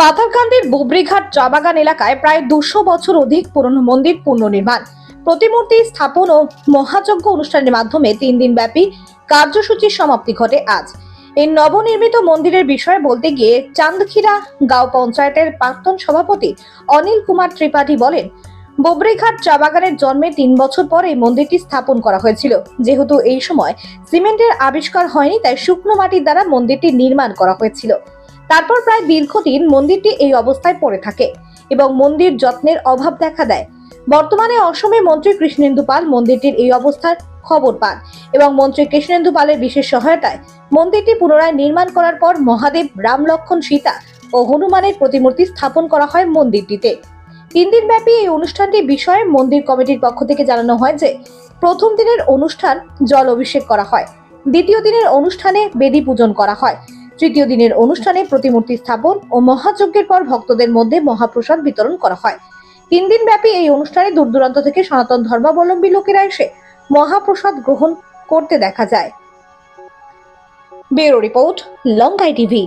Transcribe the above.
পাথারকান্দির বুবরিঘাট চা বাগান এলাকায় প্রায় দুশো বছর অধিক পুরনো মন্দির পুনর্নির্মাণ। প্রতিমূর্তি স্থাপন ও মহাযজ্ঞ অনুষ্ঠানের মাধ্যমে তিন দিন ব্যাপী কার্যসূচির সমাপ্তি ঘটে আজ। এই নবনির্মিত মন্দিরের বিষয়ে বলতে গিয়ে চান্দখিরা গাঁও পঞ্চায়েতের প্রাক্তন সভাপতি অনিল কুমার ত্রিপাঠী বলেন, ববরিঘাট চা বাগানের জন্মে তিন বছর পর মন্দিরটি স্থাপন করা হয়েছিল। যেহেতু এই সময় সিমেন্টের আবিষ্কার হয়নি, তাই শুকনো মাটির দ্বারা মন্দিরটি নির্মাণ করা হয়েছিল। তারপর প্রায় দীর্ঘদিন মন্দিরটি এই অবস্থায় পড়ে থাকে এবং মন্দির যত্নের অভাব দেখা দেয়। বর্তমানে অসমে মন্ত্রী কৃষ্ণেন্দু পাল মন্দিরটির এই অবস্থার খবর পান এবং মন্ত্রী কৃষ্ণেন্দু পালের বিশেষ সহায়তায় মন্দিরটি পুনরায় নির্মাণ করার পর মহাদেব রাম লক্ষণ সীতা ও হনুমানের প্রতিমূর্তি স্থাপন করা হয় মন্দিরটিতে। তিন দিন ব্যাপী এই অনুষ্ঠানটি বিষয়ে মন্দির কমিটির পক্ষ থেকে জানানো হয় যে, প্রথম দিনের অনুষ্ঠান জল অভিষেক করা হয়। দ্বিতীয় দিনের অনুষ্ঠানে বেদী পূজন করা হয়। তৃতীয় দিনের অনুষ্ঠানে প্রতিমূর্তি স্থাপন ও মহাযজ্ঞের পর ভক্তদের মধ্যে মহাপ্রসাদ বিতরণ করা হয়। তিন দিন ব্যাপী এই অনুষ্ঠানে দূর দূরান্ত থেকে সনাতন ধর্মাবলম্বী লোকেরা এসে মহাপ্রসাদ গ্রহণ করতে দেখা যায়। ব্যুরো রিপোর্ট লঙ্কাই টিভি।